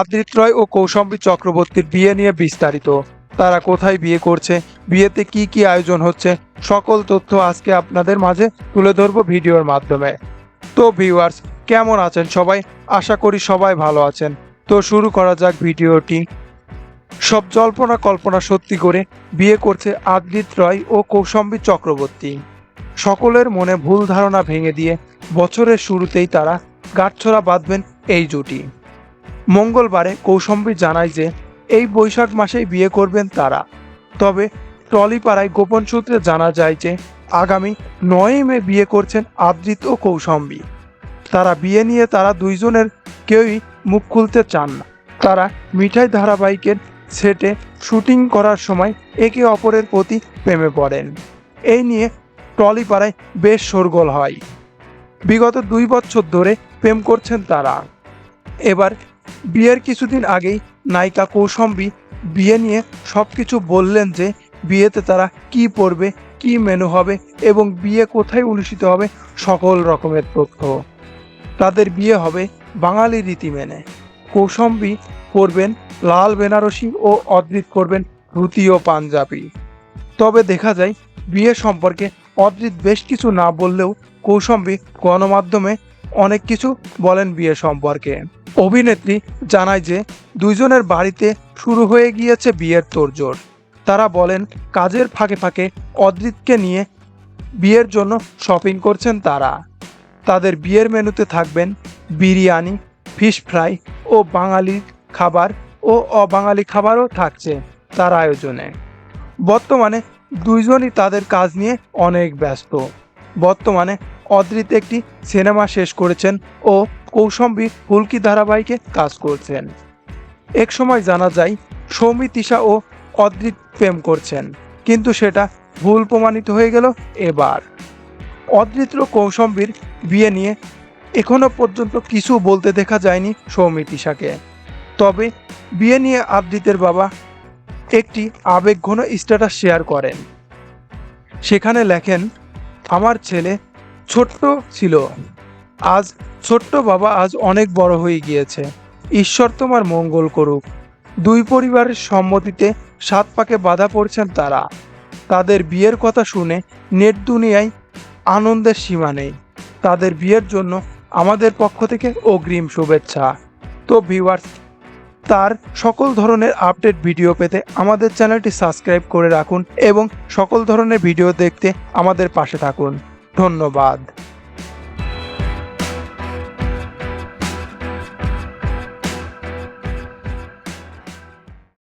আদ্রিত রয় ও কৌশম্বী চক্রবর্তীর বিয়ে নিয়ে বিস্তারিত। তারা কোথায় বিয়ে করছে, বিয়েতে কি কি আয়োজন হচ্ছে, সকল তথ্য আজকে আপনাদের মাঝে তুলে ধরবো ভিডিওর মাধ্যমে। তো ভিউয়ার্স, কেমন আছেন সবাই? আশা করি সবাই ভালো আছেন। তো শুরু করা যাক ভিডিওটি। সব জল্পনা কল্পনা সত্যি করে বিয়ে করছে আদ্রিত রয় ও কৌশম্বী চক্রবর্তী। সকলের মনে ভুল ধারণা ভেঙে দিয়ে বছরের শুরুতেই তারা গাঁটছড়া বাঁধবেন এই জুটি। মঙ্গলবারে কৌশম্বী জানায় যে, এই বৈশাখ মাসেই বিয়ে করবেন তারা। তবে টলিপাড়ায় গোপন সূত্রে জানা যায় যে, আগামী নয় মে বিয়ে করছেন আদৃত ও কৌশম্বী। তারা বিয়ে নিয়ে তারা দুইজনের কেউই মুখ খুলতে চান না। তারা মিঠাই ধারাবাহিকের সেটে শুটিং করার সময় একে অপরের প্রতি প্রেমে পড়েন। এই নিয়ে টলিপাড়ায় বেশ শোরগোল হয়। বিগত দুই বছর ধরে প্রেম করছেন তারা। এবার বিয়ের কিছুদিন আগেই নায়িকা কৌশম্বী বিয়ে নিয়ে সব কিছু বললেন যে বিয়েতে তারা কি পরবে, কি মেনু হবে এবং বিয়ে কোথায় অনুষ্ঠিত হবে সকল রকমের তথ্য। তাদের বিয়ে হবে বাঙালি রীতি মেনে। কৌশম্বী করবেন লাল বেনারসি ও অদ্রিত করবেন ধুতি ও পাঞ্জাবি। তবে দেখা যায়, বিয়ে সম্পর্কে অদ্রিত বেশ কিছু না বললেও কৌশম্বী গণমাধ্যমে অনেক কিছু বলেন বিয়ে সম্পর্কে। অভিনেত্রী জানায় যে, দুইজনের বাড়িতে শুরু হয়ে গিয়েছে বিয়ের তোড়জোড়। তারা বলেন, কাজের ফাঁকে ফাঁকে অদ্রিতকে নিয়ে বিয়ের জন্য শপিং করছেন তারা। তাদের বিয়ের মেনুতে থাকবেন বিরিয়ানি, ফিশ ফ্রাই ও বাঙালি খাবার ও অবাঙালি খাবারও থাকছে তার আয়োজনে। বর্তমানে দুইজনই তাদের কাজ নিয়ে অনেক ব্যস্ত। বর্তমানে অদ্রিত একটি সিনেমা শেষ করেছেন ও কৌশম্বী হুলকি ধারাবাহিকে কাজ করছেন। এক সময় জানা যায়, সৌমি, তিশা ও অদ্রিত প্রেম করছেন, কিন্তু সেটা ভুল প্রমাণিত হয়ে গেল এবার। অদ্রিত ও কৌশম্বীর বিয়ে নিয়ে এখনও পর্যন্ত কিছু বলতে দেখা যায়নি সৌমি, তিশাকে। তবে বিয়ে নিয়ে আদ্রিতের বাবা একটি আবেগঘন স্ট্যাটাস শেয়ার করেন। সেখানে লেখেন, আমার ছেলে ছোট্ট ছিল। আজ ছোট্ট বাবা আজ অনেক বড় হয়ে গিয়েছে। ঈশ্বর তোমার মঙ্গল করুক। দুই পরিবারের সম্মতিতে সাত পাকে বাধা পড়ছেন তারা। তাদের বিয়ের কথা শুনে নেট দুনিয়ায় আনন্দের সীমা নেই। তাদের বিয়ের জন্য আমাদের পক্ষ থেকে অগ্রিম শুভেচ্ছা। তো ভিউয়ার্স, তার সকল ধরনের আপডেট ভিডিও পেতে আমাদের চ্যানেলটি সাবস্ক্রাইব করে রাখুন এবং সকল ধরনের ভিডিও দেখতে আমাদের পাশে থাকুন। ধন্যবাদ।